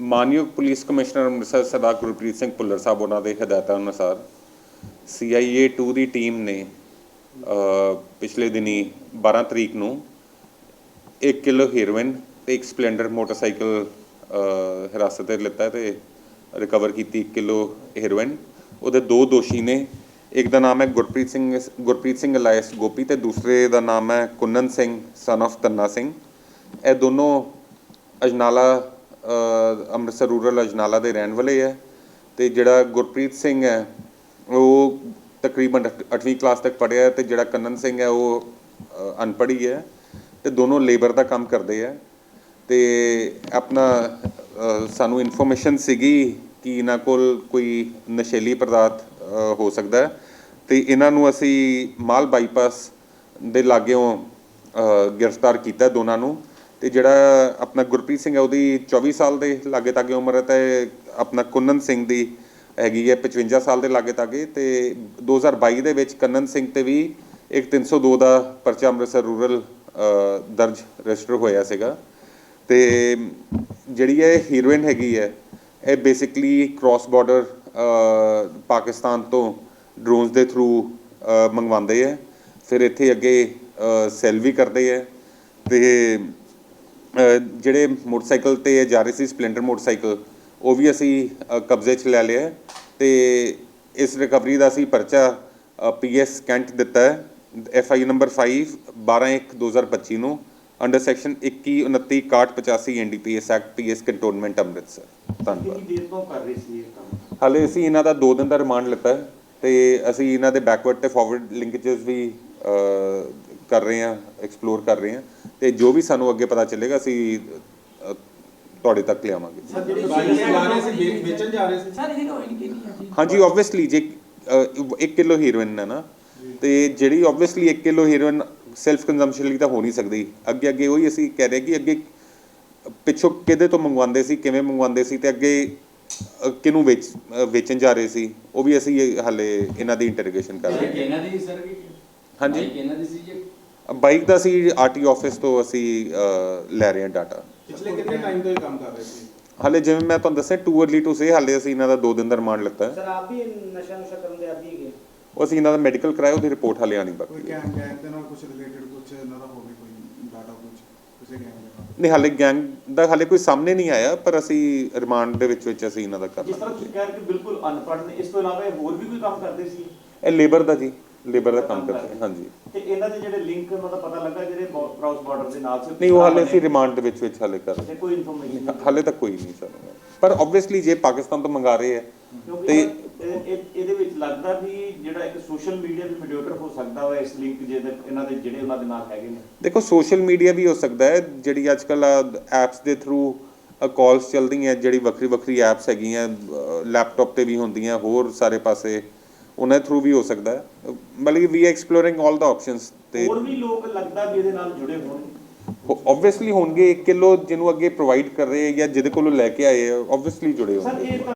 ਮਾਨਯੋਗ police commissioner Amritsar Sardar Gurpreet Singh Bhullar Sahib, ਉਹਨਾਂ ਦੇ ਹਦਾਇਤਾਂ ਅਨੁਸਾਰ CIA 2 ਦੀ ਟੀਮ ਨੇ ਪਿਛਲੇ ਦਿਨੀ 12 ਤਰੀਕ ਨੂੰ 1 ਕਿਲੋ ਹੀਰੋਇਨ ਤੇ ਇੱਕ ਸਪਲੈਂਡਰ ਮੋਟਰਸਾਈਕਲ ਹਿਰਾਸਤ ਤੇ ਲਿੱਤਾ ਤੇ ਰਿਕਵਰ ਕੀਤੀ 1 ਕਿਲੋ ਹੀਰੋਇਨ ਉਹਦੇ ਦੋ ਦੋਸ਼ੀ ਨੇ, ਇੱਕ ਦਾ ਨਾਮ ਹੈ ਗੁਰਪ੍ਰੀਤ ਸਿੰਘ ਗੁਰਪ੍ਰੀਤ ਸਿੰਘ ਅਲਾਇਸ ਗੋਪੀ ਤੇ ਦੂਸਰੇ ਦਾ ਨਾਮ ਹੈ ਕੁੰਨਨ ਸਿੰਘ ਸਨ of ਤੰਨਾ ਸਿੰਘ। ਇਹ ਦੋਨੋਂ ਅਜਨਾਲਾ ਅੰਮ੍ਰਿਤਸਰ ਰੂਰਲ ਅਜਨਾਲਾ ਦੇ ਰਹਿਣ ਵਾਲੇ ਹੈ ਤੇ ਜਿਹੜਾ ਗੁਰਪ੍ਰੀਤ ਸਿੰਘ ਹੈ ਉਹ ਤਕਰੀਬਨ 8ਵੀਂ ਕਲਾਸ ਤੱਕ ਪੜ੍ਹਿਆ ਹੈ ਤੇ ਜਿਹੜਾ ਕੰਨਨ ਸਿੰਘ ਹੈ ਉਹ ਅ, ਅਨਪੜ੍ਹ ਹੀ ਹੈ ਤੇ ਦੋਨੋਂ ਲੇਬਰ ਦਾ ਕੰਮ ਕਰਦੇ ਹੈ ਤੇ ਆਪਣਾ ਸਾਨੂੰ ਇਨਫੋਰਮੇਸ਼ਨ ਸੀਗੀ ਕਿ ਇਹਨਾਂ ਕੋਲ ਕੋਈ ਨਸ਼ੀਲੀ ਪਦਾਰਥ ਹੋ ਸਕਦਾ ਹੈ ਤੇ ਇਹਨਾਂ ਨੂੰ ਅਸੀਂ ਮਾਲ ਬਾਈਪਾਸ ਦੇ ਲਾਗਿਓਂ ਗ੍ਰਿਫਤਾਰ ਕੀਤਾ ਦੋਨਾਂ ਨੂੰ ਤੇ ਜਿਹੜਾ ਆਪਣਾ ਗੁਰਪ੍ਰੀਤ ਸਿੰਘ ਹੈ, ਉਹਦੀ 24 ਸਾਲ ਦੇ ਲਾਗੇ ਤਾਗੇ ਉਮਰ ਹੈ ਤੇ ਆਪਣਾ ਕੁੰਨਨ ਸਿੰਘ ਦੀ ਹੈਗੀ ਹੈ 55 ਸਾਲ ਦੇ ਲਾਗੇ ਤਾਗੇ ਤੇ 2022 ਦੇ ਵਿੱਚ ਕੰਨਨ ਸਿੰਘ ਤੇ ਵੀ ਇੱਕ 302 ਦਾ ਪਰਚਾ ਅੰਮ੍ਰਿਤਸਰ ਰੂਰਲ ਦਰਜ ਰਜਿਸਟਰ ਹੋਇਆ ਸੀਗਾ। ਤੇ ਜਿਹੜੀ ਇਹ ਹੀਰੋਇਨ ਹੈਗੀ ਹੈ, ਇਹ ਬੇਸਿਕਲੀ ਕ੍ਰਾਸ ਬਾਰਡਰ ਪਾਕਿਸਤਾਨ ਤੋਂ ਡਰੋਨਸ ਦੇ ਥਰੂ ਮੰਗਵਾਉਂਦੇ ਹੈ। ਫਿਰ ਇੱਥੇ ਅੱਗੇ ਸੈਲ ਵੀ ਕਰਦੇ ਹੈ। ਤੇ ਜਿਹੜੇ ਮੋਟਰਸਾਈਕਲ ਤੇ ਜਾ ਰਹੇ ਸੀ ਸਪਲੈਂਡਰ ਮੋਟਰਸਾਈਕਲ ਉਹ ਵੀ ਅਸੀਂ ਕਬਜ਼ੇ 'ਚ ਲੈ ਲਿਆ ਤੇ ਇਸ ਰਿਕਵਰੀ ਦਾ ਅਸੀਂ ਪਰਚਾ ਪੀਐਸ ਕੈਂਟ ਦਿੱਤਾ ਹੈ ਐਫ ਆਈ ਨੰਬਰ 5 12/1/2025 ਨੂੰ under section 21 29 6185 NDPS act PS cantonment Amritsar ਧੰਨਵਾਦ। ਕਿੰਨੀ ਦੇਰ ਤੋਂ ਕਰ ਰਹੇ ਸੀ ਇਹ ਕੰਮ? ਹਾਲੇ ਅਸੀਂ ਇਹਨਾਂ ਦਾ 2 ਦਿਨ ਦਾ ਰਿਮਾਂਡ ਲਿੱਤਾ ਤੇ ਅਸੀਂ ਇਹਨਾਂ ਦੇ ਬੈਕਵਰਡ ਤੇ ਫਾਰਵਰਡ ਲਿੰਕੇजेस ਵੀ ਕਰ ਰਹੇ ਹਾਂ ਐਕਸਪਲੋਰ ਕਰ ਰਹੇ ਹਾਂ। ਤੇ ਜੋ ਵੀ ਸਾਨੂੰ ਅੱਗੇ ਪਤਾ ਚੱਲੇਗਾ ਅਸੀਂ ਅ, ਤੁਹਾਡੇ ਤੱਕ ਲਿਆਵਾਂਗੇ। ਸਰ ਜਿਹੜੀ ਬਾਈਕ ਚਲਾ ਰਹੇ ਸੀ ਵੇ- ਵੇਚਣ ਜਾ ਰਹੇ ਸੀ? ਸਰ ਹੀਰੋਇਨ ਕਿੰਨੀ ਹੈ ਜੀ? ਹਾਂਜੀ ਆਬਵੀਅਸਲੀ ਜੇ 1 ਕਿਲੋ ਹੀਰੋਇਨ ਹੈ ਨਾ ਤੇ ਜਿਹੜੀ obviously 1 kilo heroin self consumption ਲਈ ਤਾਂ ਹੋ ਨਹੀਂ ਸਕਦੀ। ਅੱਗੇ ਅੱਗੇ ਉਹੀ ਅਸੀਂ ਕਹਿ ਰਹੇ ਕਿ ਅੱਗੇ ਪਿੱਛੋਂ ਕਿਹਦੇ ਤੋਂ ਮੰਗਵਾਉਂਦੇ ਸੀ ਕਿਵੇਂ ਮੰਗਵਾਉਂਦੇ ਸੀ ਤੇ ਅੱਗੇ ਅ, ਕਿਹਨੂੰ ਵੇਚ ਅ, ਵੇਚਣ ਜਾ ਰਹੇ ਸੀ ਉਹ ਵੀ ਅਸੀਂ ਹਾਲੇ ਇਹਨਾਂ ਦੀ ਇੰਟਰੋਗੇਸ਼ਨ ਕਰ ਰਹੇ ਹਾਂ। ਇਹਨਾਂ ਦੀ ਸਰ? ਵੀ ਹਾਂਜੀ। ਬਾਈਕ ਇਹਨਾਂ ਦੀ ਸੀ ਜੀ? ਬਾਈਕ ਦਾ ਅਸੀਂ ਆਰਟੀ ਆਫਿਸ ਤੋਂ ਅਸੀਂ ਅ, ਲੈ ਰਹੇ ਹਾਂ ਡਾਟਾ ਪਿਛਲੇ ਕਿੰਨੇ ਟਾਈਮ ਤੋਂ ਇਹ ਕੰਮ ਕਰ ਰਹੇ ਸੀ? ਹਾਲੇ ਜਿਵੇਂ ਮੈਂ ਤੁਹਾਨੂੰ ਦੱਸਿਆ ਟੂ ਅਰਲੀ ਟੂ ਸੇ ਹਾਲੇ ਅਸੀਂ ਇਹਨਾਂ ਦਾ 2 ਦਿਨ ਦਾ ਰਿਮਾਂਡ ਲਿੱਤਾ ਹੈ। ਸਰ ਆਪ ਵੀ ਨਸ਼ਾ ਨੁਸ਼ਾ ਕਰਨ ਦੇ ਆਦੀ ਹੈਗੇ ਉਹ ਅਸੀਂ ਇਹਨਾਂ ਦਾ ਮੈਡੀਕਲ ਕਰਾਇਆ ਉਹਦੀ ਰਿਪੋਰਟ ਹਾਲੇ ਆਣੀ ਕੋਈ ਬਾਕੀ ਹੈ। ਗੈਂਗ ਗੈਂਗ ਦੇ ਨਾਲ ਕੁਝ ਰਿਲੇਟਡ ਕੁਝ ਇਹਨਾਂ ਦਾ ਹੋਵੇ ਕੋਈ ਡਾਟਾ ਕੁਝ ਕਿਸੇ ਗੈਂਗ ਦੇ ਨਾਲ? ਨਹੀਂ ਹਾਲੇ ਗੈਂਗ ਦਾ ਹਾਲੇ ਕੋਈ ਸਾਹਮਣੇ ਨਹੀਂ ਆਇਆ ਪਰ ਅਸੀਂ ਰਿਮਾਂਡ ਦੇ ਵਿੱਚ ਵਿੱਚ ਅਸੀਂ ਇਹਨਾਂ ਦਾ ਕਰ ਜਿਸ ਤਰ੍ਹਾਂ ਤੁਸੀਂ ਕਹਿ ਰਹੇ ਕਿ ਬਿਲਕੁਲ ਅਨਪੜ੍ਹ ਨੇ ਇਸ ਤੋਂ ਇਲਾਵਾ ਇਹ ਹੋਰ ਵੀ ਕੋਈ ਕੰਮ ਕਰਦੇ ਸੀ? ਇਹ ਲੇਬਰ ਦਾ ਜੀ। ਲੇਬਰ ਦਾ ਕੰਮ ਕਰਦੇ ਨੇ, ਹਾਂਜੀ। ਤੇ ਇਹਨਾਂ ਦੇ ਜਿਹੜੇ ਲਿੰਕ ਮਤਲਬ ਪਤਾ ਲੱਗਾ ਜਿਹੜੇ ਕ੍ਰਾਸ ਬਾਰਡਰ ਦੇ ਨਾਲ ਸੀ ਨਹੀਂ ਉਹ ਹਾਲੇ ਅਸੀਂ ਰਿਮਾਂਡ ਦੇ ਵਿੱਚ ਵਿੱਚ ਹਾਲੇ ਕਰ ਰਹੇ ਕੋਈ ਇਨਫੋਰਮੇਸ਼ਨ। ਹਾਲੇ ਤੱਕ ਕੋਈ ਨਹੀਂ ਸਾਨੂੰ। ਪਰ ਆਬਵੀਅਸਲੀ ਜੇ ਪਾਕਿਸਤਾਨ ਤੋਂ ਮੰਗਾ ਰਹੇ ਹੈ ਕਿਉਂਕਿ ਤੇ ਇਹ- ਇਹ- ਇਹਦੇ ਵਿੱਚ ਲੱਗਦਾ ਵੀ ਜਿਹੜਾ ਇੱਕ ਸੋਸ਼ਲ ਮੀਡੀਆ ਵੀ ਮੋਡਰੇਟਰ ਹੋ ਸਕਦਾ ਵਾ ਇਸ ਲਿੰਕ ਜਿਹਦੇ ਇਹਨਾਂ ਦੇ ਜਿਹੜੇ ਉਹਨਾਂ ਦੇ ਨਾਲ ਹੈਗੇ ਨੇ। ਦੇਖੋ ਸੋਸ਼ਲ ਮੀਡੀਆ ਵੀ ਹੋ ਸਕਦਾ ਹੈ ਜਿਹੜੀ ਅੱਜ ਕੱਲ ਐਪਸ ਦੇ ਥਰੂ ਕਾਲਸ ਚੱਲਦੀਆਂ ਜਿਹੜੀ ਵੱਖਰੀ ਵੱਖਰੀ ਐਪਸ ਹੈਗੀਆਂ ਲੈਪਟਾਪ ਤੇ ਵੀ ਹੁੰਦੀਆਂ ਹੋਰ ਸਾਰੇ ਪਾਸੇ ਉਹਨਾਂ ਥਰੂ ਵੀ ਹੋ ਸਕਦਾ ਹੈ। ਮਤਲਬ ਵੀ ਐਕਸਪਲੋਰਿੰਗ 올 ਦਾ ਆਪਸ਼ਨਸ ਤੇ ਹੋਰ ਵੀ ਲੋਕ ਲੱਗਦਾ ਵੀ ਇਹਦੇ ਨਾਲ ਜੁੜੇ ਹੋਣਗੇ ਆਬਵੀਅਸਲੀ ਹੋਣਗੇ 1 ਕਿਲੋ ਜਿਹਨੂੰ ਅੱਗੇ ਪ੍ਰੋਵਾਈਡ ਕਰ ਰਹੇ ਜਾਂ ਜਿਹਦੇ ਕੋਲੋਂ ਲੈ ਕੇ ਆਏ ਆ ਆਬਵੀਅਸਲੀ ਜੁੜੇ ਹੋਣਗੇ।